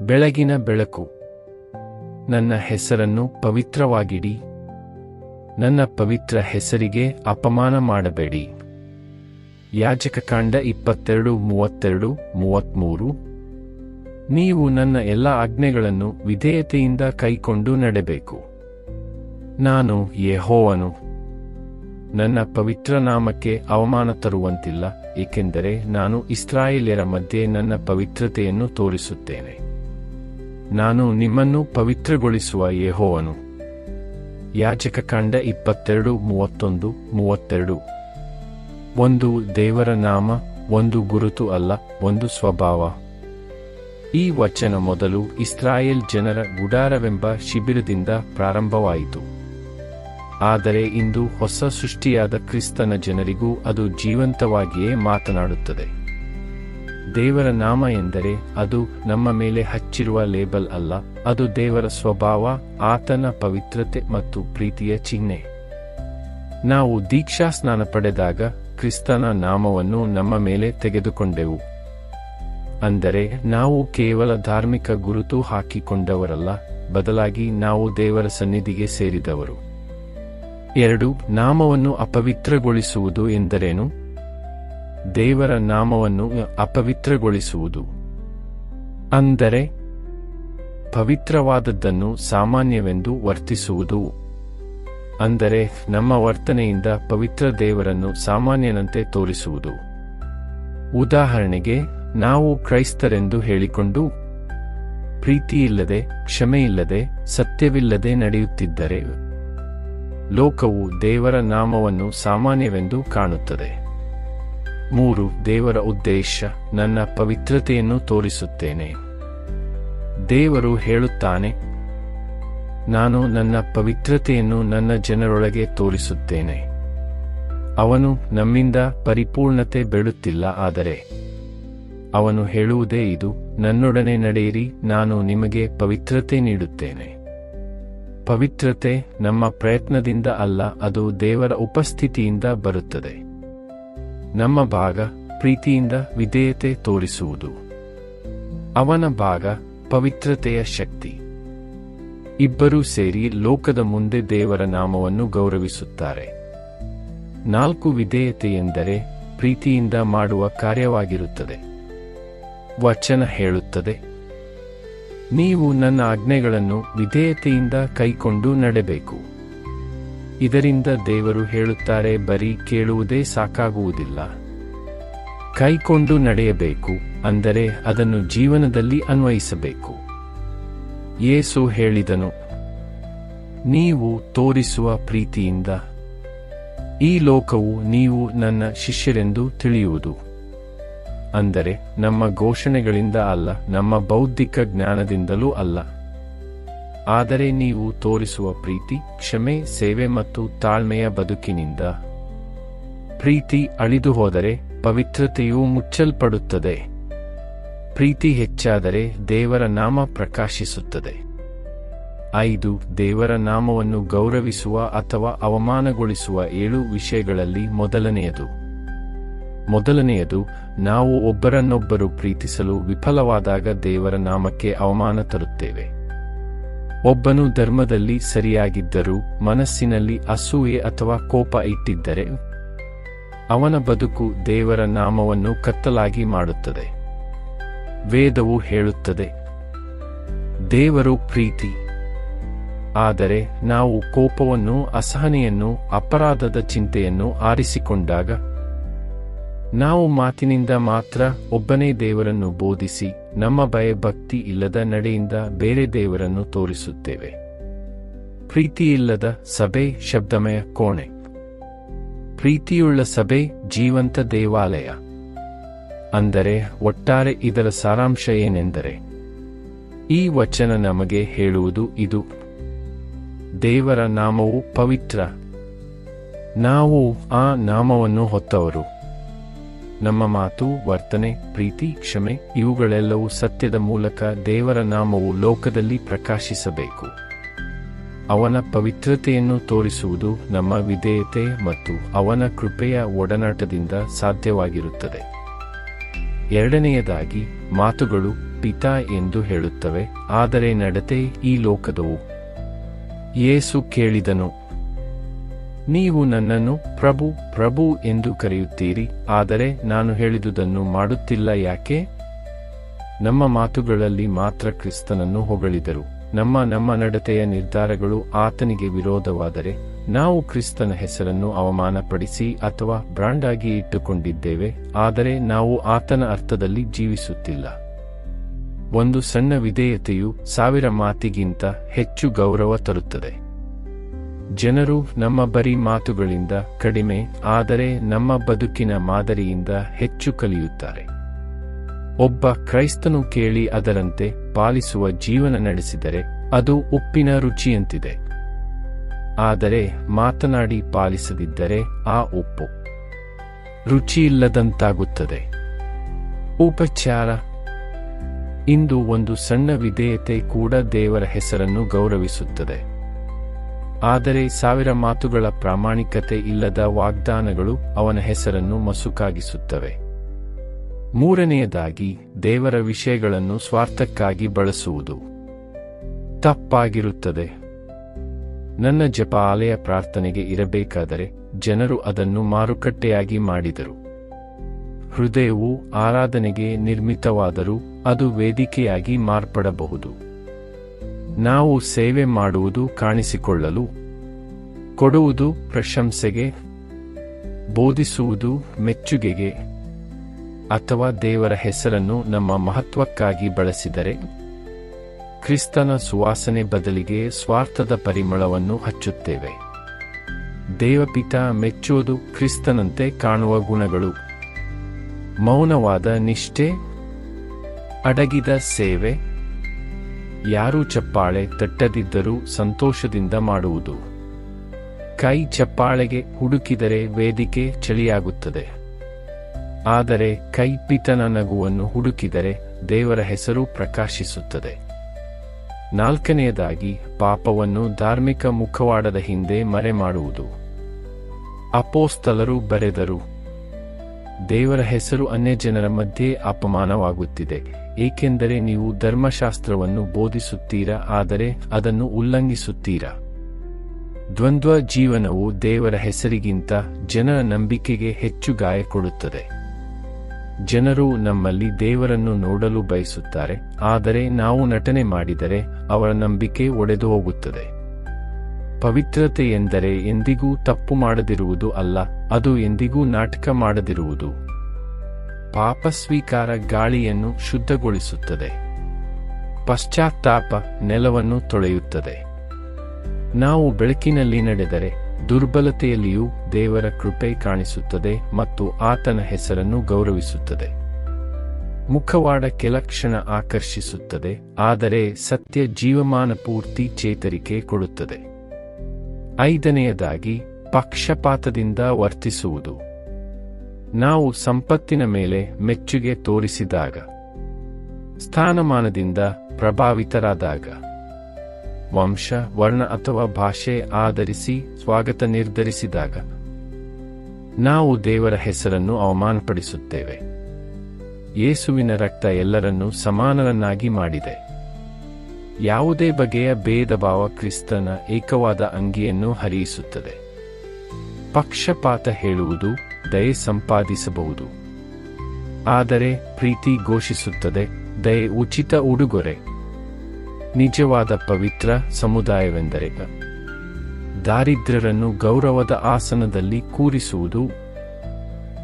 ಬೆಳಗಿನ ಬೆಳಕು. ನನ್ನ ಹೆಸರನ್ನು ಪವಿತ್ರವಾಗಿಡಿ. ನನ್ನ ಪವಿತ್ರ ಹೆಸರಿಗೆ ಅಪಮಾನ ಮಾಡಬೇಡಿ. ಯಾಜಕಕಾಂಡ ಇಪ್ಪತ್ತೆರಡು, ಮೂವತ್ತೆರಡು, ಮೂವತ್ಮೂರು. ನೀವು ನನ್ನ ಎಲ್ಲ ಆಜ್ಞೆಗಳನ್ನು ವಿಧೇಯತೆಯಿಂದ ಕೈಕೊಂಡು ನಡೆಬೇಕು. ನಾನು ಯೆಹೋವನು. ನನ್ನ ಪವಿತ್ರ ನಾಮಕ್ಕೆ ಅವಮಾನ ತರುವಂತಿಲ್ಲ, ಏಕೆಂದರೆ ನಾನು ಇಸ್ರಾಯೇಲ್ಯರ ಮಧ್ಯೆ ನನ್ನ ಪವಿತ್ರತೆಯನ್ನು ತೋರಿಸುತ್ತೇನೆ. ನಾನು ನಿಮ್ಮನ್ನು ಪವಿತ್ರಗೊಳಿಸುವ ಯೆಹೋವನು. ಯಾಜಕಕಾಂಡ ಇಪ್ಪತ್ತೆರಡು, ಮೂವತ್ತೊಂದು, ಮೂವತ್ತೆರಡು. ಒಂದು ದೇವರ ನಾಮ, ಒಂದು ಗುರುತು ಅಲ್ಲ, ಒಂದು ಸ್ವಭಾವ. ಈ ವಚನ ಮೊದಲು ಇಸ್ರಾಯೇಲ್ ಜನರ ಗುಡಾರವೆಂಬ ಶಿಬಿರದಿಂದ ಪ್ರಾರಂಭವಾಯಿತು. ಆದರೆ ಇಂದು ಹೊಸ ಸೃಷ್ಟಿಯಾದ ಕ್ರಿಸ್ತನ ಜನರಿಗೂ ಅದು ಜೀವಂತವಾಗಿಯೇ ಮಾತನಾಡುತ್ತದೆ. ದೇವರ ನಾಮ ಎಂದರೆ ಅದು ನಮ್ಮ ಮೇಲೆ ಹಚ್ಚಿರುವ ಲೇಬಲ್ ಅಲ್ಲ, ಅದು ದೇವರ ಸ್ವಭಾವ, ಆತನ ಪವಿತ್ರತೆ ಮತ್ತು ಪ್ರೀತಿಯ ಚಿಹ್ನೆ. ನಾವು ದೀಕ್ಷಾ ಸ್ನಾನ ಪಡೆದಾಗ ಕ್ರಿಸ್ತನ ನಾಮವನ್ನು ನಮ್ಮ ಮೇಲೆ ತೆಗೆದುಕೊಂಡೆವು. ಅಂದರೆ ನಾವು ಕೇವಲ ಧಾರ್ಮಿಕ ಗುರುತು ಹಾಕಿಕೊಂಡವರಲ್ಲ, ಬದಲಾಗಿ ನಾವು ದೇವರ ಸನ್ನಿಧಿಗೆ ಸೇರಿದವರು. ಎರಡು, ನಾಮವನ್ನು ಅಪವಿತ್ರಗೊಳಿಸುವುದು ಎಂದರೇನು? ದೇವರ ನಾಮವನ್ನು ಅಪವಿತ್ರಗೊಳಿಸುವುದು. ಅಂದರೆ, ಪವಿತ್ರವಾದದ್ದನ್ನು ಸಾಮಾನ್ಯವೆಂದು ವರ್ತಿಸುವುದು. ಅಂದರೆ, ನಮ್ಮ ವರ್ತನೆಯಿಂದ ಪವಿತ್ರ ದೇವರನ್ನು ಸಾಮಾನ್ಯನಂತೆ ತೋರಿಸುವುದು. ಉದಾಹರಣೆಗೆ, ನಾವು ಕ್ರೈಸ್ತರೆಂದು ಹೇಳಿಕೊಂಡು, ಪ್ರೀತಿಯಿಲ್ಲದೆ, ಕ್ಷಮೆಯಿಲ್ಲದೆ, ಸತ್ಯವಿಲ್ಲದೆ ನಡೆಯುತ್ತಿದ್ದರೆ, ಲೋಕವು ದೇವರ ನಾಮವನ್ನು ಸಾಮಾನ್ಯವೆಂದು ಕಾಣುತ್ತದೆ. ಮೂರು, ದೇವರ ಉದ್ದೇಶ, ನನ್ನ ಪವಿತ್ರತೆಯನ್ನು ತೋರಿಸುತ್ತೇನೆ. ದೇವರು ಹೇಳುತ್ತಾನೆ, ನಾನು ನನ್ನ ಪವಿತ್ರತೆಯನ್ನು ನನ್ನ ಜನರೊಳಗೆ ತೋರಿಸುತ್ತೇನೆ. ಅವನು ನಮ್ಮಿಂದ ಪರಿಪೂರ್ಣತೆ ಬೇಡುತ್ತಿಲ್ಲ, ಆದರೆ ಅವನು ಹೇಳುವುದೇ ಇದು, ನನ್ನೊಡನೆ ನಡೆಯಿರಿ, ನಾನು ನಿಮಗೆ ಪವಿತ್ರತೆ ನೀಡುತ್ತೇನೆ. ಪವಿತ್ರತೆ ನಮ್ಮ ಪ್ರಯತ್ನದಿಂದ ಅಲ್ಲ, ಅದು ದೇವರ ಉಪಸ್ಥಿತಿಯಿಂದ ಬರುತ್ತದೆ. ನಮ್ಮ ಭಾಗ ಪ್ರೀತಿಯಿಂದ ವಿಧೇಯತೆ ತೋರಿಸುವುದು. ಅವನ ಭಾಗ ಪವಿತ್ರತೆಯ ಶಕ್ತಿ. ಇಬ್ಬರೂ ಸೇರಿ ಲೋಕದ ಮುಂದೆ ದೇವರ ನಾಮವನ್ನು ಗೌರವಿಸುತ್ತಾರೆ. ನಾಲ್ಕು ವಿಧೇಯತೆ ಎಂದರೆ ಪ್ರೀತಿಯಿಂದ ಮಾಡುವ ಕಾರ್ಯವಾಗಿರುತ್ತದೆ. ವಚನ ಹೇಳುತ್ತದೆ. ನೀವು ನನ್ನ ಆಜ್ಞೆಗಳನ್ನು ವಿಧೇಯತೆಯಿಂದ ಕೈಕೊಂಡು ನಡೆಬೇಕು. ಇದರಿಂದ ದೇವರು ಹೇಳುತ್ತಾರೆ, ಬರೀ ಕೇಳುವುದೇ ಸಾಕಾಗುವುದಿಲ್ಲ. ಕೈಕೊಂಡು ನಡೆಯಬೇಕು, ಅಂದರೆ ಅದನ್ನು ಜೀವನದಲ್ಲಿ ಅನ್ವಯಿಸಬೇಕು. ಯೇಸು ಹೇಳಿದನು, ನೀವು ತೋರಿಸುವ ಪ್ರೀತಿಯಿಂದ, ಈ ಲೋಕವು ನೀವು ನನ್ನ ಶಿಷ್ಯರೆಂದು ತಿಳಿಯುವುದು. ಅಂದರೆ ನಮ್ಮ ಘೋಷಣೆಗಳಿಂದ ಅಲ್ಲ, ನಮ್ಮ ಬೌದ್ಧಿಕ ಜ್ಞಾನದಿಂದಲೂ ಅಲ್ಲ. ಆದರೆ ನೀವು ತೋರಿಸುವ ಪ್ರೀತಿ, ಕ್ಷಮೆ, ಸೇವೆ ಮತ್ತು ತಾಳ್ಮೆಯ ಬದುಕಿನಿಂದ. ಪ್ರೀತಿ ಅಳಿದು ಹೋದರೆ ಪವಿತ್ರತೆಯೂ ಮುಚ್ಚಲ್ಪಡುತ್ತದೆ. ಪ್ರೀತಿ ಹೆಚ್ಚಾದರೆ ದೇವರ ನಾಮ ಪ್ರಕಾಶಿಸುತ್ತದೆ. ಐದು, ದೇವರ ನಾಮವನ್ನು ಗೌರವಿಸುವ ಅಥವಾ ಅವಮಾನಗೊಳಿಸುವ ಏಳು ವಿಷಯಗಳಲ್ಲಿ ಮೊದಲನೆಯದು. ಮೊದಲನೆಯದು, ನಾವು ಒಬ್ಬರನ್ನೊಬ್ಬರು ಪ್ರೀತಿಸಲು ವಿಫಲವಾದಾಗ ದೇವರ ನಾಮಕ್ಕೆ ಅವಮಾನ ತರುತ್ತೇವೆ. ಒಬ್ಬನು ಧರ್ಮದಲ್ಲಿ ಸರಿಯಾಗಿದ್ದರೂ ಮನಸ್ಸಿನಲ್ಲಿ ಅಸೂಯೆ ಅಥವಾ ಕೋಪ ಇಟ್ಟಿದ್ದರೆ ಅವನ ಬದುಕು ದೇವರ ನಾಮವನ್ನು ಕತ್ತಲಾಗಿ ಮಾಡುತ್ತದೆ. ವೇದವು ಹೇಳುತ್ತದೆ, ದೇವರು ಪ್ರೀತಿ, ಆದರೆ ನಾವು ಕೋಪವನ್ನು, ಅಸಹನೆಯನ್ನು, ಅಪರಾಧದ ಚಿಂತೆಯನ್ನು ಆರಿಸಿಕೊಂಡಾಗ ನಾವು ಮಾತಿನಿಂದ ಮಾತ್ರ ಒಬ್ಬನೇ ದೇವರನ್ನು ಬೋಧಿಸಿ ನಮ್ಮ ಭಯಭಕ್ತಿ ಇಲ್ಲದ ನಡೆಯಿಂದ ಬೇರೆ ದೇವರನ್ನು ತೋರಿಸುತ್ತೇವೆ. ಪ್ರೀತಿಯಿಲ್ಲದ ಸಭೆ ಶಬ್ದಮಯ ಕೋಣೆ. ಪ್ರೀತಿಯುಳ್ಳ ಸಭೆ ಜೀವಂತ ದೇವಾಲಯ. ಅಂದರೆ ಒಟ್ಟಾರೆ ಇದರ ಸಾರಾಂಶ ಏನೆಂದರೆ, ಈ ವಚನ ನಮಗೆ ಹೇಳುವುದು ಇದು. ದೇವರ ನಾಮವು ಪವಿತ್ರ. ನಾವು ಆ ನಾಮವನ್ನು ಹೊತ್ತವರು. ನಮ್ಮ ಮಾತು, ವರ್ತನೆ, ಪ್ರೀತಿ, ಕ್ಷಮೆ ಇವುಗಳೆಲ್ಲವೂ ಸತ್ಯದ ಮೂಲಕ ದೇವರ ನಾಮವು ಲೋಕದಲ್ಲಿ ಪ್ರಕಾಶಿಸಬೇಕು. ಅವನ ಪವಿತ್ರತೆಯನ್ನು ತೋರಿಸುವುದು ನಮ್ಮ ವಿಧೇಯತೆ ಮತ್ತು ಅವನ ಕೃಪೆಯ ಒಡನಾಟದಿಂದ ಸಾಧ್ಯವಾಗಿರುತ್ತದೆ. ಎರಡನೆಯದಾಗಿ, ಮಾತುಗಳು ಪಿತಾ ಎಂದು ಹೇಳುತ್ತವೆ, ಆದರೆ ನಡತೆ ಈ ಲೋಕದವು. ಯೇಸು ಕೇಳಿದನು ನೀವು ನನ್ನನ್ನು ಪ್ರಭು ಪ್ರಭು ಎಂದು ಕರೆಯುತ್ತೀರಿ, ಆದರೆ ನಾನು ಹೇಳಿದುದನ್ನು ಮಾಡುತ್ತಿಲ್ಲ, ಯಾಕೆ? ನಮ್ಮ ಮಾತುಗಳಲ್ಲಿ ಮಾತ್ರ ಕ್ರಿಸ್ತನನ್ನು ಹೊಗಳಿದರು. ನಮ್ಮ ನಮ್ಮ ನಡತೆಯ ನಿರ್ಧಾರಗಳು ಆತನಿಗೆ ವಿರೋಧವಾದರೆ, ನಾವು ಕ್ರಿಸ್ತನ ಹೆಸರನ್ನು ಅವಮಾನಪಡಿಸಿ ಅಥವಾ ಬ್ರಾಂಡಾಗಿ ಇಟ್ಟುಕೊಂಡಿದ್ದೇವೆ, ಆದರೆ ನಾವು ಆತನ ಅರ್ಥದಲ್ಲಿ ಜೀವಿಸುತ್ತಿಲ್ಲ. ಒಂದು ಸಣ್ಣ ವಿಧೇಯತೆಯು ಸಾವಿರ ಮಾತಿಗಿಂತ ಹೆಚ್ಚು ಗೌರವ ತರುತ್ತದೆ. ಜನರು ನಮ್ಮ ಬರೀ ಮಾತುಗಳಿಂದ ಕಡಿಮೆ, ಆದರೆ ನಮ್ಮ ಬದುಕಿನ ಮಾದರಿಯಿಂದ ಹೆಚ್ಚು ಕಲಿಯುತ್ತಾರೆ. ಒಬ್ಬ ಕ್ರೈಸ್ತನು ಕೇಳಿ ಅದರಂತೆ ಪಾಲಿಸುವ ಜೀವನ ನಡೆಸಿದರೆ ಅದು ಉಪ್ಪಿನ ರುಚಿಯಂತಿದೆ. ಆದರೆ ಮಾತನಾಡಿ ಪಾಲಿಸದಿದ್ದರೆ ಆ ಉಪ್ಪು ರುಚಿಯಿಲ್ಲದಂತಾಗುತ್ತದೆ. ಉಪಚಾರ. ಇಂದು ಒಂದು ಸಣ್ಣ ವಿಧೇಯತೆ ಕೂಡ ದೇವರ ಹೆಸರನ್ನು ಗೌರವಿಸುತ್ತದೆ. ಆದರೆ ಸಾವಿರ ಮಾತುಗಳ ಪ್ರಾಮಾಣಿಕತೆ ಇಲ್ಲದ ವಾಗ್ದಾನಗಳು ಅವನ ಹೆಸರನ್ನು ಮಸುಕಾಗಿಸುತ್ತವೆ. ಮೂರನೆಯದಾಗಿ, ದೇವರ ವಿಷಯಗಳನ್ನು ಸ್ವಾರ್ಥಕ್ಕಾಗಿ ಬಳಸುವುದು. ತಪ್ಪಾಗಿರುತ್ತದೆ. ನನ್ನ ಜಪ ಆಲಯ ಪ್ರಾರ್ಥನೆಗೆ ಇರಬೇಕಾದರೆ ಜನರು ಅದನ್ನು ಮಾರುಕಟ್ಟೆಯಾಗಿ ಮಾಡಿದರು. ಹೃದಯವು ಆರಾಧನೆಗೆ ನಿರ್ಮಿತವಾದರೂ ಅದು ವೇದಿಕೆಯಾಗಿ ಮಾರ್ಪಡಬಹುದು. ನಾವು ಸೇವೆ ಮಾಡುವುದು ಕಾಣಿಸಿಕೊಳ್ಳಲು, ಕೊಡುವುದು ಪ್ರಶಂಸೆಗೆ, ಬೋಧಿಸುವುದು ಮೆಚ್ಚುಗೆಗೆ, ಅಥವಾ ದೇವರ ಹೆಸರನ್ನು ನಮ್ಮ ಮಹತ್ವಕ್ಕಾಗಿ ಬಳಸಿದರೆ, ಕ್ರಿಸ್ತನ ಸುವಾಸನೆ ಬದಲಿಗೆ ಸ್ವಾರ್ಥದ ಪರಿಮಳವನ್ನು ಹಚ್ಚುತ್ತೇವೆ. ದೇವಪಿತ ಮೆಚ್ಚುವುದು ಕ್ರಿಸ್ತನಂತೆ ಕಾಣುವ ಗುಣಗಳು. ಮೌನವಾದ ನಿಷ್ಠೆ, ಅಡಗಿದ ಸೇವೆ ಯಾರೂ ಚಪ್ಪಾಳೆ ತಟ್ಟದಿದ್ದರೂ ಸಂತೋಷದಿಂದ ಮಾಡುವುದು. ಕೈ ಚಪ್ಪಾಳೆಗೆ ಹುಡುಕಿದರೆ ವೇದಿಕೆ ಚಳಿಯಾಗುತ್ತದೆ. ಆದರೆ ಕೈಪಿತನ ನಗುವನ್ನು ಹುಡುಕಿದರೆ ದೇವರ ಹೆಸರು ಪ್ರಕಾಶಿಸುತ್ತದೆ. ನಾಲ್ಕನೆಯದಾಗಿ, ಪಾಪವನ್ನು ಧಾರ್ಮಿಕ ಮುಖವಾಡದ ಹಿಂದೆ ಮರೆ ಮಾಡುವುದು ಅಪೋಸ್ತಲರು ಬರೆದರು ದೇವರ ಹೆಸರು ಅನ್ಯ ಜನರ ಮಧ್ಯೆ ಅಪಮಾನವಾಗುತ್ತಿದೆ. ಏಕೆಂದರೆ ನೀವು ಧರ್ಮಶಾಸ್ತ್ರವನ್ನು ಬೋಧಿಸುತ್ತೀರಾ? ಆದರೆ ಅದನ್ನು ಉಲ್ಲಂಘಿಸುತ್ತೀರಾ? ದ್ವಂದ್ವ ಜೀವನವು ದೇವರ ಹೆಸರಿಗಿಂತ ಜನರ ನಂಬಿಕೆಗೆ ಹೆಚ್ಚು ಗಾಯ ಕೊಡುತ್ತದೆ. ಜನರು ನಮ್ಮಲ್ಲಿ ದೇವರನ್ನು ನೋಡಲು ಬಯಸುತ್ತಾರೆ. ಆದರೆ ನಾವು ನಟನೆ ಮಾಡಿದರೆ ಅವರ ನಂಬಿಕೆ ಒಡೆದು ಹೋಗುತ್ತದೆ. ಪವಿತ್ರತೆ ಎಂದರೆ ಎಂದಿಗೂ ತಪ್ಪು ಮಾಡದಿರುವುದು ಅಲ್ಲ, ಅದು ಎಂದಿಗೂ ನಾಟಕ ಮಾಡದಿರುವುದು. ಪಾಪ ಸ್ವೀಕಾರ ಗಾಳಿಯನ್ನು ಶುದ್ಧಗೊಳಿಸುತ್ತದೆ. ಪಶ್ಚಾತ್ತಾಪ ನೆಲವನ್ನು ತೊಳೆಯುತ್ತದೆ. ನಾವು ಬೆಳಕಿನಲ್ಲಿ ನಡೆದರೆ ದುರ್ಬಲತೆಯಲ್ಲಿಯೂ ದೇವರ ಕೃಪೆ ಕಾಣಿಸುತ್ತದೆ ಮತ್ತು ಆತನ ಹೆಸರನ್ನು ಗೌರವಿಸುತ್ತದೆ. ಮುಖವಾಡ ಕೆಲಕ್ಷಣ ಆಕರ್ಷಿಸುತ್ತದೆ, ಆದರೆ ಸತ್ಯ ಜೀವಮಾನ ಪೂರ್ತಿ ಚೇತರಿಕೆ ಕೊಡುತ್ತದೆ. ಐದನೆಯದಾಗಿ, ಪಕ್ಷಪಾತದಿಂದ ವರ್ತಿಸುವುದು. ನಾವು ಸಂಪತ್ತಿನ ಮೇಲೆ ಮೆಚ್ಚುಗೆ ತೋರಿಸಿದಾಗ, ಸ್ಥಾನಮಾನದಿಂದ ಪ್ರಭಾವಿತರಾದಾಗ. ವಂಶ, ವರ್ಣ ಅಥವಾ ಭಾಷೆ ಆಧರಿಸಿ ಸ್ವಾಗತ ನಿರ್ಧರಿಸಿದಾಗ, ನಾವು ದೇವರ ಹೆಸರನ್ನು ಅವಮಾನಪಡಿಸುತ್ತೇವೆ. ಯೇಸುವಿನ ರಕ್ತ ಎಲ್ಲರನ್ನೂ ಸಮಾನರನ್ನಾಗಿ ಮಾಡಿದೆ. ಯಾವುದೇ ಬಗೆಯ ಭೇದಭಾವ ಕ್ರಿಸ್ತನ ಏಕವಾದ ಅಂಗಿಯನ್ನು ಹರಿಯಿಸುತ್ತದೆ. ಪಕ್ಷಪಾತ ಹೇಳುವುದು ದಯೆ ಸಂಪಾದಿಸಬಹುದು. ಆದರೆ ಪ್ರೀತಿ ಘೋಷಿಸುತ್ತದೆ, ದಯೆ ಉಚಿತ ಉಡುಗೊರೆ. ನಿಜವಾದ ಪವಿತ್ರ ಸಮುದಾಯವೆಂದರೆ ದಾರಿದ್ರ್ಯರನ್ನು ಗೌರವದ ಆಸನದಲ್ಲಿ ಕೂರಿಸುವುದು,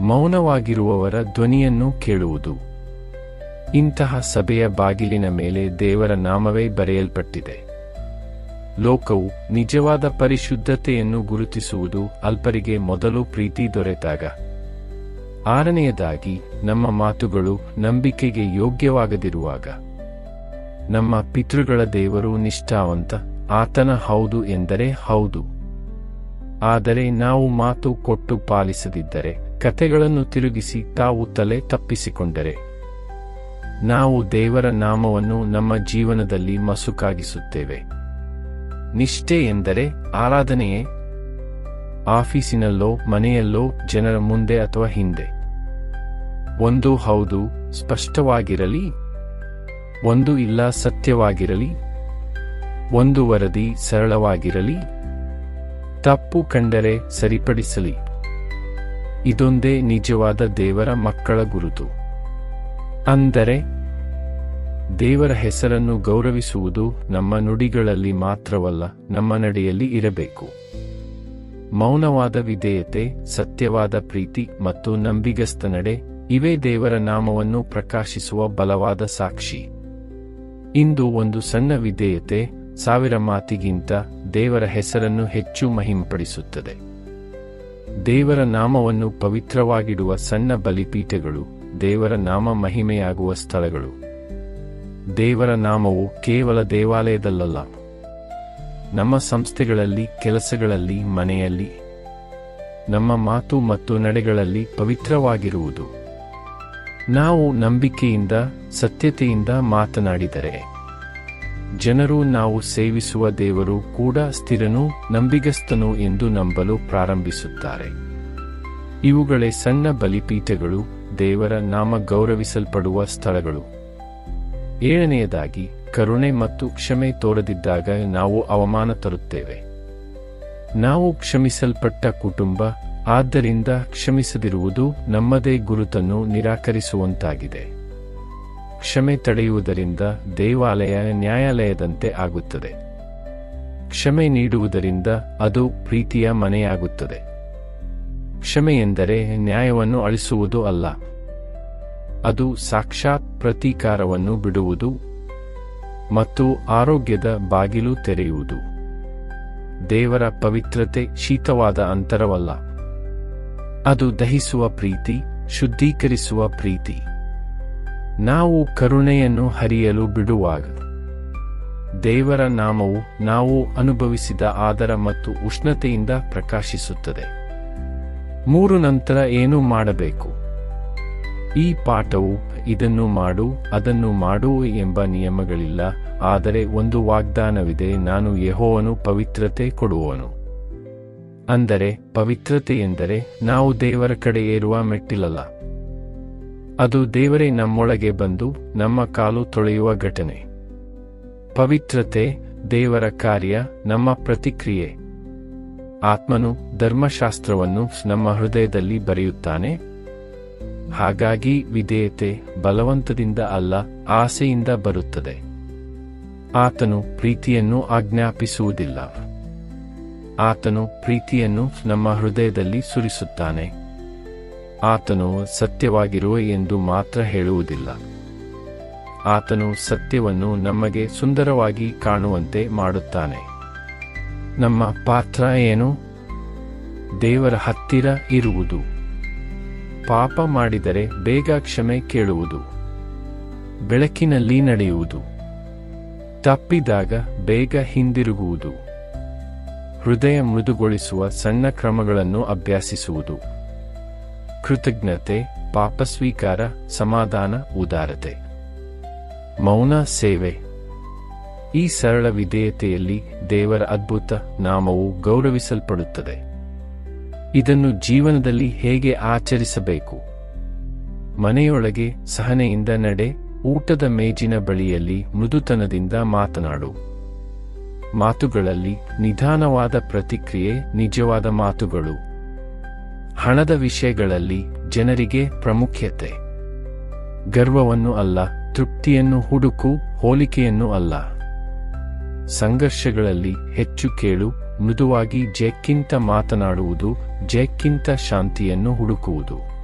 ಮೌನವಾಗಿರುವವರ ಧ್ವನಿಯನ್ನು ಕೇಳುವುದು. ಇಂತಹ ಸಭೆಯ ಬಾಗಿಲಿನ ಮೇಲೆ ದೇವರ ನಾಮವೇ ಬರೆಯಲ್ಪಟ್ಟಿದೆ. ಲೋಕವು ನಿಜವಾದ ಪರಿಶುದ್ಧತೆಯನ್ನು ಗುರುತಿಸುವುದು ಅಲ್ಪರಿಗೆ ಮೊದಲು ಪ್ರೀತಿ ದೊರೆತಾಗ. ಆರನೆಯದಾಗಿ, ನಮ್ಮ ಮಾತುಗಳು ನಂಬಿಕೆಗೆ ಯೋಗ್ಯವಾಗದಿರುವಾಗ. ನಮ್ಮ ಪಿತೃಗಳ ದೇವರು ನಿಷ್ಠಾವಂತ, ಆತನ ಹೌದು ಎಂದರೆ ಹೌದು. ಆದರೆ ನಾವು ಮಾತು ಕೊಟ್ಟು ಪಾಲಿಸದಿದ್ದರೆ ಕತೆಗಳನ್ನು ತಿರುಗಿಸಿ ತಾವು ತಲೆ ತಪ್ಪಿಸಿಕೊಂಡರೆ. ನಾವು ದೇವರ ನಾಮವನ್ನು ನಮ್ಮ ಜೀವನದಲ್ಲಿ ಮಸುಕಾಗಿಸುತ್ತೇವೆ. ನಿಷ್ಠೆ ಎಂದರೆ ಆರಾಧನೆಯೇ? ಆಫೀಸಿನಲ್ಲೋ, ಮನೆಯಲ್ಲೋ, ಜನರ ಮುಂದೆ ಅಥವಾ ಹಿಂದೆ? ಒಂದು ಹೌದು, ಸ್ಪಷ್ಟವಾಗಿರಲಿ. ಒಂದು ಇಲ್ಲ, ಸತ್ಯವಾಗಿರಲಿ. ಒಂದು ವರದಿ, ಸರಳವಾಗಿರಲಿ. ತಪ್ಪು ಕಂಡರೆ ಸರಿಪಡಿಸಲಿ. ಇದೊಂದೇ ನಿಜವಾದ ದೇವರ ಮಕ್ಕಳ ಗುರುತು. ಅಂದರೆ, ದೇವರ ಹೆಸರನ್ನು ಗೌರವಿಸುವುದು ನಮ್ಮ ನುಡಿಗಳಲ್ಲಿ ಮಾತ್ರವಲ್ಲ, ನಮ್ಮ ನಡೆಯಲ್ಲಿ ಇರಬೇಕು. ಮೌನವಾದ ವಿಧೇಯತೆ, ಸತ್ಯವಾದ ಪ್ರೀತಿ ಮತ್ತು ನಂಬಿಗಸ್ತ ನಡೆ ಇವೇ ದೇವರ ನಾಮವನ್ನು ಪ್ರಕಾಶಿಸುವ ಬಲವಾದ ಸಾಕ್ಷಿ. ಇಂದು ಒಂದು ಸಣ್ಣ ವಿಧೇಯತೆ, ಸಾವಿರ ಮಾತಿಗಿಂತ ದೇವರ ಹೆಸರನ್ನು ಹೆಚ್ಚು ಮಹಿಂಪಡಿಸುತ್ತದೆ ದೇವರ ನಾಮವನ್ನು ಪವಿತ್ರವಾಗಿಡುವ ಸಣ್ಣ ಬಲಿಪೀಠಗಳು ದೇವರ ನಾಮ ಮಹಿಮೆಯಾಗುವ ಸ್ಥಳಗಳು. ದೇವರ ನಾಮವು ಕೇವಲ ದೇವಾಲಯದಲ್ಲಲ್ಲ. ನಮ್ಮ ಸಂಸ್ಥೆಗಳಲ್ಲಿ, ಕೆಲಸಗಳಲ್ಲಿ, ಮನೆಯಲ್ಲಿ, ನಮ್ಮ ಮಾತು ಮತ್ತು ನಡೆಗಳಲ್ಲಿ ಪವಿತ್ರವಾಗಿರುವುದು. ನಾವು ನಂಬಿಕೆಯಿಂದ, ಸತ್ಯತೆಯಿಂದ ಮಾತನಾಡಿದರೆ. ಜನರು ನಾವು ಸೇವಿಸುವ ದೇವರು ಕೂಡ ಸ್ಥಿರನು, ನಂಬಿಗಸ್ತನು ಎಂದು ನಂಬಲು ಪ್ರಾರಂಭಿಸುತ್ತಾರೆ. ಇವುಗಳೇ ಸಣ್ಣ ಬಲಿಪೀಠಗಳು ದೇವರ ನಾಮ ಗೌರವಿಸಲ್ಪಡುವ ಸ್ಥಳಗಳು. ಏಳನೆಯದಾಗಿ, ಕರುಣೆ ಮತ್ತು ಕ್ಷಮೆ ತೋರದಿದ್ದಾಗ ನಾವು ಅವಮಾನ ತರುತ್ತೇವೆ. ನಾವು ಕ್ಷಮಿಸಲ್ಪಟ್ಟ ಕುಟುಂಬ, ಆದ್ದರಿಂದ ಕ್ಷಮಿಸದಿರುವುದು ನಮ್ಮದೇ ಗುರುತನ್ನು ನಿರಾಕರಿಸುವಂತಾಗಿದೆ. ಕ್ಷಮೆ ತಡೆಯುವುದರಿಂದ ದೇವಾಲಯ ನ್ಯಾಯಾಲಯದಂತೆ ಆಗುತ್ತದೆ. ಕ್ಷಮೆ ನೀಡುವುದರಿಂದ ಅದು ಪ್ರೀತಿಯ ಮನೆಯಾಗುತ್ತದೆ. ಕ್ಷಮೆ ಎಂದರೆ ನ್ಯಾಯವನ್ನು ಅಳಿಸುವುದು ಅಲ್ಲ. ಅದು ಸಾಕ್ಷಾತ್ ಪ್ರತೀಕಾರವನ್ನು ಬಿಡುವುದು ಮತ್ತು ಆರೋಗ್ಯದ ಬಾಗಿಲು ತೆರೆಯುವುದು. ದೇವರ ಪವಿತ್ರತೆ ಶೀತವಾದ ಅಂತರವಲ್ಲ. ಅದು ದಹಿಸುವ ಪ್ರೀತಿ, ಶುದ್ಧೀಕರಿಸುವ ಪ್ರೀತಿ. ನಾವು ಕರುಣೆಯನ್ನು ಹರಿಯಲು ಬಿಡುವಾಗ. ದೇವರ ನಾಮವು ನಾವು ಅನುಭವಿಸಿದ ಆದರ ಮತ್ತು ಉಷ್ಣತೆಯಿಂದ ಪ್ರಕಾಶಿಸುತ್ತದೆ. ಮೂರು ನಂತರ ಏನು ಮಾಡಬೇಕು? ಈ ಪಾಠವು ಇದನ್ನು ಮಾಡು, ಅದನ್ನು ಮಾಡು ಎಂಬ ನಿಯಮಗಳಿಲ್ಲ, ಆದರೆ ಒಂದು ವಾಗ್ದಾನವಿದೆ, ನಾನು ಯಹೋವನು ಪವಿತ್ರತೆ ಕೊಡುವನು. ಅಂದರೆ, ಪವಿತ್ರತೆ ಎಂದರೆ, ನಾವು ದೇವರ ಕಡೆ ಏರುವ ಮೆಟ್ಟಿಲಲ್ಲ. ಅದು ದೇವರೇ ನಮ್ಮೊಳಗೆ ಬಂದು, ನಮ್ಮ ಕಾಲು ತೊಳೆಯುವ ಘಟನೆ. ಪವಿತ್ರತೆ ದೇವರ ಕಾರ್ಯ, ನಮ್ಮ ಪ್ರತಿಕ್ರಿಯೆ. ಆತ್ಮನು ಧರ್ಮಶಾಸ್ತ್ರವನ್ನು ನಮ್ಮ ಹೃದಯದಲ್ಲಿ ಬರೆಯುತ್ತಾನೆ. ಹಾಗಾಗಿ ವಿಧೇಯತೆ ಬಲವಂತದಿಂದ ಅಲ್ಲ, ಆಸೆಯಿಂದ ಬರುತ್ತದೆ. ಆತನು ಪ್ರೀತಿಯನ್ನು ಆಜ್ಞಾಪಿಸುವುದಿಲ್ಲ. ಆತನು ಪ್ರೀತಿಯನ್ನು ನಮ್ಮ ಹೃದಯದಲ್ಲಿ ಸುರಿಸುತ್ತಾನೆ. ಆತನು ಸತ್ಯವಾಗಿರುವ ಎಂದು ಮಾತ್ರ ಹೇಳುವುದಿಲ್ಲ. ಆತನು ಸತ್ಯವನ್ನು ನಮಗೆ ಸುಂದರವಾಗಿ ಕಾಣುವಂತೆ ಮಾಡುತ್ತಾನೆ. ನಮ್ಮ ಪಾತ್ರ ಏನು? ದೇವರ ಹತ್ತಿರ ಇರುವುದು. ಪಾಪ ಮಾಡಿದರೆ ಬೇಗ ಕ್ಷಮೆ ಕೇಳುವುದು. ಬೆಳಕಿನಲ್ಲಿ ನಡೆಯುವುದು. ತಪ್ಪಿದಾಗ ಬೇಗ ಹಿಂದಿರುಗುವುದು. ಹೃದಯ ಮೃದುಗೊಳಿಸುವ ಸಣ್ಣ ಕ್ರಮಗಳನ್ನು ಅಭ್ಯಾಸಿಸುವುದು. ಕೃತಜ್ಞತೆ, ಪಾಪ ಸ್ವೀಕಾರ, ಸಮಾಧಾನ, ಉದಾರತೆ. ಮೌನ, ಸೇವೆ. ಈ ಸರಳ ವಿಧೇಯತೆಯಲ್ಲಿ ದೇವರ ಅದ್ಭುತ ನಾಮವು ಗೌರವಿಸಲ್ಪಡುತ್ತದೆ. ಇದನ್ನು ಜೀವನದಲ್ಲಿ ಹೇಗೆ ಆಚರಿಸಬೇಕು? ಮನೆಯೊಳಗೆ ಸಹನೆಯಿಂದ ನಡೆ, ಊಟದ ಮೇಜಿನ ಬಳಿಯಲ್ಲಿ ಮೃದುತನದಿಂದ ಮಾತನಾಡು. ಮಾತುಗಳಲ್ಲಿ ನಿಧಾನವಾದ ಪ್ರತಿಕ್ರಿಯೆ, ನಿಜವಾದ ಮಾತುಗಳು. ಹಣದ ವಿಷಯಗಳಲ್ಲಿ ಜನರಿಗೆ ಪ್ರಾಮುಖ್ಯತೆ. ಗರ್ವವನ್ನು ಅಲ್ಲ, ತೃಪ್ತಿಯನ್ನು ಹುಡುಕು, ಹೋಲಿಕೆಯನ್ನು ಅಲ್ಲ. ಸಂಘರ್ಷಗಳಲ್ಲಿ ಹೆಚ್ಚು ಕೇಳು, ಮೃದುವಾಗಿ ಜೆಕ್ಕಿಂತ ಮಾತನಾಡುವುದು, ಜೆಕ್ಕಿಂತ ಶಾಂತಿಯನ್ನು ಹುಡುಕುವುದು.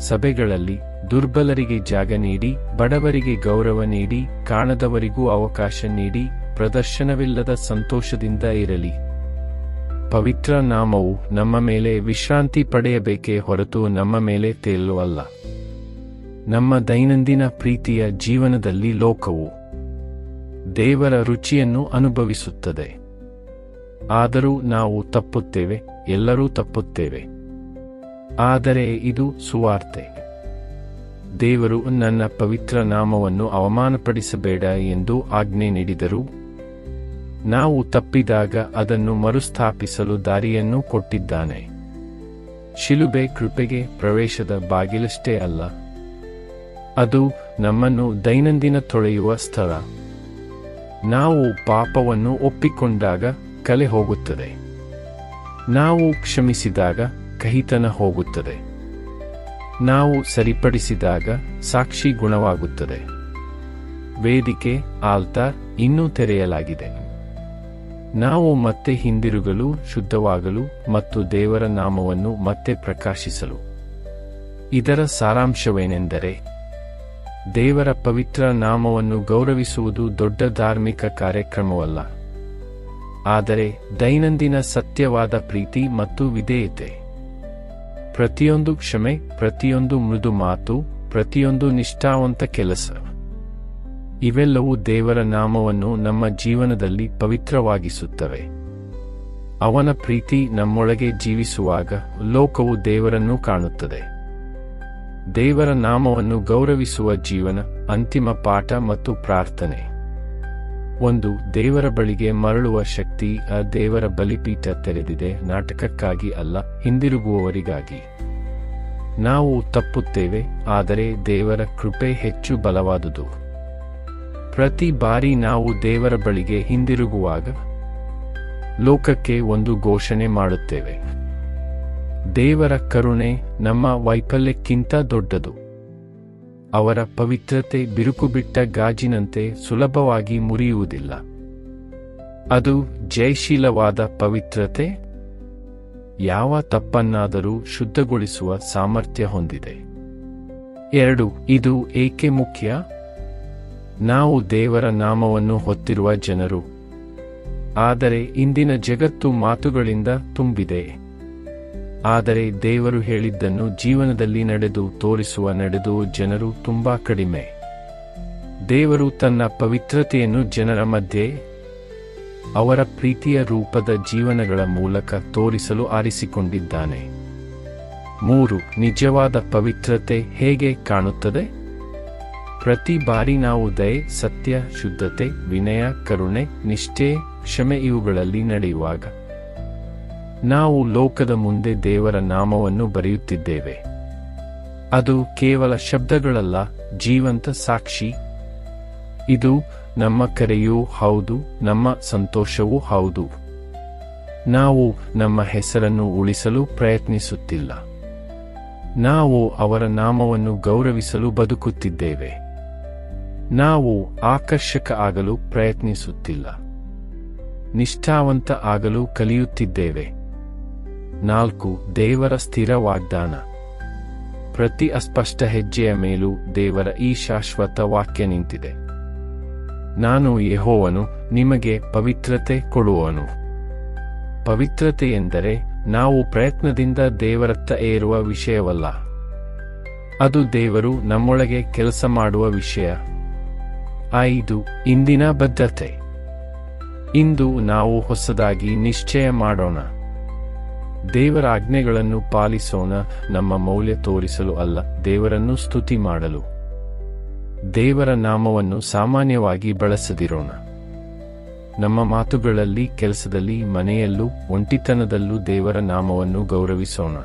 ಸಭೆಗಳಲ್ಲಿ ದುರ್ಬಲರಿಗೆ ಜಾಗ ನೀಡಿ, ಬಡವರಿಗೆ ಗೌರವ ನೀಡಿ, ಕಾಣದವರಿಗೂ ಅವಕಾಶ ನೀಡಿ, ಪ್ರದರ್ಶನವಿಲ್ಲದ ಸಂತೋಷದಿಂದ ಇರಲಿ. ಪವಿತ್ರ ನಾಮವು ನಮ್ಮ ಮೇಲೆ ವಿಶ್ರಾಂತಿ ಪಡೆಯಬೇಕೇ ಹೊರತು ನಮ್ಮ ಮೇಲೆ ತೇಲುವಲ್ಲ. ನಮ್ಮ ದೈನಂದಿನ ಪ್ರೀತಿಯ ಜೀವನದಲ್ಲಿ ಲೋಕವು ದೇವರ ರುಚಿಯನ್ನು ಅನುಭವಿಸುತ್ತದೆ. ಆದರೂ ನಾವು ತಪ್ಪುತ್ತೇವೆ, ಎಲ್ಲರೂ ತಪ್ಪುತ್ತೇವೆ. ಆದರೆ ಇದು ಸುವಾರ್ತೆ. ದೇವರು ನನ್ನ ಪವಿತ್ರ ನಾಮವನ್ನು ಅವಮಾನಪಡಿಸಬೇಡ ಎಂದು ಆಜ್ಞೆ ನೀಡಿದರು. ನಾವು ತಪ್ಪಿದಾಗ ಅದನ್ನು ಮರುಸ್ಥಾಪಿಸಲು ದಾರಿಯನ್ನು ಕೊಟ್ಟಿದ್ದಾನೆ. ಶಿಲುಬೆ ಕೃಪೆಗೆ ಪ್ರವೇಶದ ಬಾಗಿಲಷ್ಟೇ ಅಲ್ಲ. ಅದು ನಮ್ಮನ್ನು ದೈನಂದಿನ ತೊಳೆಯುವ ಸ್ಥಳ. ನಾವು ಪಾಪವನ್ನು ಒಪ್ಪಿಕೊಂಡಾಗ ಕಲೆ ಹೋಗುತ್ತದೆ. ನಾವು ಕ್ಷಮಿಸಿದಾಗ ಕಹಿತನ ಹೋಗುತ್ತದೆ. ನಾವು ಸರಿಪಡಿಸಿದಾಗ ಸಾಕ್ಷಿ ಗುಣವಾಗುತ್ತದೆ. ವೇದಿಕೆ, ಆಲ್ತಾರ್ ಇನ್ನೂ ತೆರೆಯಲಾಗಿದೆ. ನಾವು ಮತ್ತೆ ಹಿಂದಿರುಗಲು, ಶುದ್ಧವಾಗಲು ಮತ್ತು ದೇವರ ನಾಮವನ್ನು ಮತ್ತೆ ಪ್ರಕಾಶಿಸಲು. ಇದರ ಸಾರಾಂಶವೇನೆಂದರೆ ದೇವರ ಪವಿತ್ರ ನಾಮವನ್ನು ಗೌರವಿಸುವುದು ದೊಡ್ಡ ಧಾರ್ಮಿಕ ಕಾರ್ಯಕ್ರಮವಲ್ಲ. ಆದರೆ ದೈನಂದಿನ ಸತ್ಯವಾದ ಪ್ರೀತಿ ಮತ್ತು ವಿಧೇಯತೆ. ಪ್ರತಿಯೊಂದು ಕ್ಷಮೆ, ಪ್ರತಿಯೊಂದು ಮೃದು ಮಾತು, ಪ್ರತಿಯೊಂದು ನಿಷ್ಠಾವಂತ ಕೆಲಸ. ಇವೆಲ್ಲವೂ ದೇವರ ನಾಮವನ್ನು ನಮ್ಮ ಜೀವನದಲ್ಲಿ ಪವಿತ್ರವಾಗಿಸುತ್ತವೆ. ಅವನ ಪ್ರೀತಿ ನಮ್ಮೊಳಗೆ ಜೀವಿಸುವಾಗ ಲೋಕವು ದೇವರನ್ನು ಕಾಣುತ್ತದೆ. ದೇವರ ನಾಮವನ್ನು ಗೌರವಿಸುವ ಜೀವನ, ಅಂತಿಮ ಪಾಠ ಮತ್ತು ಪ್ರಾರ್ಥನೆ. ಒಂದು, ದೇವರ ಬಳಿಗೆ ಮರಳುವ ಶಕ್ತಿ, ಆ ದೇವರ ಬಲಿಪೀಠ ತೆರೆದಿದೆ, ನಾಟಕಕ್ಕಾಗಿ ಅಲ್ಲ, ಹಿಂದಿರುಗುವವರಿಗಾಗಿ. ನಾವು ತಪ್ಪುತ್ತೇವೆ, ಆದರೆ ದೇವರ ಕೃಪೆ ಹೆಚ್ಚು ಬಲವಾದುದು. ಪ್ರತಿ ಬಾರಿ ನಾವು ದೇವರ ಬಳಿಗೆ ಹಿಂದಿರುಗುವಾಗ, ಲೋಕಕ್ಕೆ ಒಂದು ಘೋಷಣೆ ಮಾಡುತ್ತೇವೆ. ದೇವರ ಕರುಣೆ ನಮ್ಮ ವೈಫಲ್ಯಕ್ಕಿಂತ ದೊಡ್ಡದು. ಅವರ ಪವಿತ್ರತೆ ಬಿರುಕುಬಿಟ್ಟ ಗಾಜಿನಂತೆ ಸುಲಭವಾಗಿ ಮುರಿಯುವುದಿಲ್ಲ. ಅದು ಜಯಶೀಲವಾದ ಪವಿತ್ರತೆ? ಯಾವ ತಪ್ಪನ್ನಾದರೂ ಶುದ್ಧಗೊಳಿಸುವ ಸಾಮರ್ಥ್ಯ ಹೊಂದಿದೆ. ಎರಡು, ಇದು ಏಕೆ ಮುಖ್ಯ? ನಾವು ದೇವರ ನಾಮವನ್ನು ಹೊತ್ತಿರುವ ಜನರು. ಆದರೆ ಇಂದಿನ ಜಗತ್ತು ಮಾತುಗಳಿಂದ ತುಂಬಿದೆ. ಆದರೆ ದೇವರು ಹೇಳಿದ್ದನ್ನು ಜೀವನದಲ್ಲಿ ನಡೆದು ತೋರಿಸುವ ನಡೆದು ಜನರು ತುಂಬಾ ಕಡಿಮೆ. ದೇವರು ತನ್ನ ಪವಿತ್ರತೆಯನ್ನು ಜನರ ಮಧ್ಯೆ, ಅವರ ಪ್ರೀತಿಯ ರೂಪದ ಜೀವನಗಳ ಮೂಲಕ ತೋರಿಸಲು ಆರಿಸಿಕೊಂಡಿದ್ದಾನೆ. ಮೂರು, ನಿಜವಾದ ಪವಿತ್ರತೆ ಹೇಗೆ ಕಾಣುತ್ತದೆ? ಪ್ರತಿ ಬಾರಿ ನಾವು ದಯೆ, ಸತ್ಯ, ಶುದ್ಧತೆ, ವಿನಯ, ಕರುಣೆ, ನಿಷ್ಠೆ, ಕ್ಷಮೆ ಇವುಗಳಲ್ಲಿ ನಡೆಯುವಾಗ ನಾವು ಲೋಕದ ಮುಂದೆ ದೇವರ ನಾಮವನ್ನು ಬರೆಯುತ್ತಿದ್ದೇವೆ. ಅದು ಕೇವಲ ಶಬ್ದಗಳಲ್ಲ, ಜೀವಂತ ಸಾಕ್ಷಿ. ಇದು ನಮ್ಮ ಕರೆಯೂ ಹೌದು, ನಮ್ಮ ಸಂತೋಷವೂ ಹೌದು. ನಾವು ನಮ್ಮ ಹೆಸರನ್ನು ಉಳಿಸಲು ಪ್ರಯತ್ನಿಸುತ್ತಿಲ್ಲ. ನಾವು ಅವರ ನಾಮವನ್ನು ಗೌರವಿಸಲು ಬದುಕುತ್ತಿದ್ದೇವೆ. ನಾವು ಆಕರ್ಷಕ ಆಗಲು ಪ್ರಯತ್ನಿಸುತ್ತಿಲ್ಲ. ನಿಷ್ಠಾವಂತ ಆಗಲು ಕಲಿಯುತ್ತಿದ್ದೇವೆ. ನಾಲ್ಕು, ದೇವರ ಸ್ಥಿರ ವಾಗ್ದಾನ. ಪ್ರತಿ ಅಸ್ಪಷ್ಟ ಹೆಜ್ಜೆಯ ಮೇಲೂ ದೇವರ ಈ ಶಾಶ್ವತ ವಾಕ್ಯ ನಿಂತಿದೆ. ನಾನು ಯೆಹೋವನು, ನಿಮಗೆ ಪವಿತ್ರತೆ ಕೊಡುವನು. ಪವಿತ್ರತೆ ಎಂದರೆ ನಾವು ಪ್ರಯತ್ನದಿಂದ ದೇವರತ್ತ ಏರುವ ವಿಷಯವಲ್ಲ. ಅದು ದೇವರು ನಮ್ಮೊಳಗೆ ಕೆಲಸ ಮಾಡುವ ವಿಷಯ. ಐದು, ಇಂದಿನ ಬದ್ಧತೆ. ಇಂದು ನಾವು ಹೊಸದಾಗಿ ನಿಶ್ಚಯ ಮಾಡೋಣ. ದೇವರ ಆಜ್ಞೆಗಳನ್ನು ಪಾಲಿಸೋಣ, ನಮ್ಮ ಮೌಲ್ಯ ತೋರಿಸಲು ಅಲ್ಲ, ದೇವರನ್ನು ಸ್ತುತಿ ಮಾಡಲು. ದೇವರ ನಾಮವನ್ನು ಸಾಮಾನ್ಯವಾಗಿ ಬಳಸದಿರೋಣ. ನಮ್ಮ ಮಾತುಗಳಲ್ಲಿ, ಕೆಲಸದಲ್ಲಿ, ಮನೆಯಲ್ಲೂ, ಒಂಟಿತನದಲ್ಲೂ ದೇವರ ನಾಮವನ್ನು ಗೌರವಿಸೋಣ.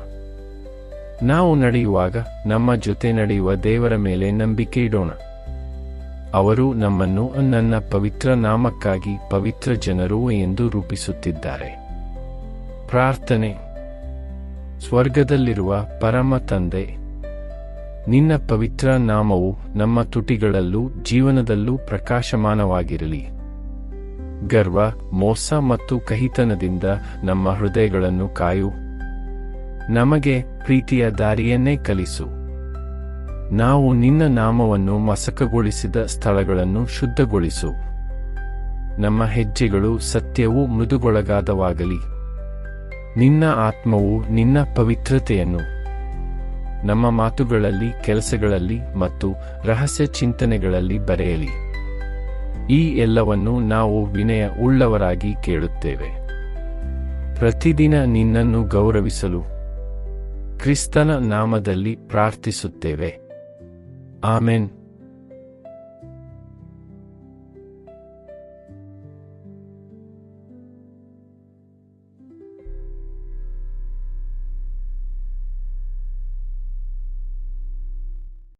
ನಾವು ನಡೆಯುವಾಗ, ನಮ್ಮ ಜೊತೆ ನಡೆಯುವ ದೇವರ ಮೇಲೆ ನಂಬಿಕೆ ಇಡೋಣ. ಅವರು ನಮ್ಮನ್ನು ನನ್ನ ಪವಿತ್ರ ನಾಮಕ್ಕಾಗಿ ಪವಿತ್ರ ಜನರು ಎಂದು ರೂಪಿಸುತ್ತಿದ್ದಾರೆ. ಪ್ರಾರ್ಥನೆ. ಸ್ವರ್ಗದಲ್ಲಿರುವ ಪರಮ ತಂದೆ. ನಿನ್ನ ಪವಿತ್ರ ನಾಮವು ನಮ್ಮ ತುಟಿಗಳಲ್ಲೂ ಜೀವನದಲ್ಲೂ ಪ್ರಕಾಶಮಾನವಾಗಿರಲಿ. ಗರ್ವ, ಮೋಸ ಮತ್ತು ಕಹಿತನದಿಂದ ನಮ್ಮ ಹೃದಯಗಳನ್ನು ಕಾಯು. ನಮಗೆ ಪ್ರೀತಿಯ ದಾರಿಯನ್ನೇ ಕಲಿಸು. ನಾವು ನಿನ್ನ ನಾಮವನ್ನು ಮಸಕಗೊಳಿಸಿದ ಸ್ಥಳಗಳನ್ನು ಶುದ್ಧಗೊಳಿಸು. ನಮ್ಮ ಹೆಜ್ಜೆಗಳು ಸತ್ಯವೂ ಮೃದುಗೊಳಗಾದವಾಗಲಿ. ನಿನ್ನ ಆತ್ಮವು ನಿನ್ನ ಪವಿತ್ರತೆಯನ್ನು. ನಮ್ಮ ಮಾತುಗಳಲ್ಲಿ, ಕೆಲಸಗಳಲ್ಲಿ ಮತ್ತು ರಹಸ್ಯ ಚಿಂತನೆಗಳಲ್ಲಿ ಬರೆಯಲಿ. ಈ ಎಲ್ಲವನ್ನು ನಾವು ವಿನಯ ಉಳ್ಳವರಾಗಿ ಕೇಳುತ್ತೇವೆ. ಪ್ರತಿದಿನ ನಿನ್ನನ್ನು ಗೌರವಿಸಲು ಕ್ರಿಸ್ತನ ನಾಮದಲ್ಲಿ ಪ್ರಾರ್ಥಿಸುತ್ತೇವೆ. ಆಮೆನ್.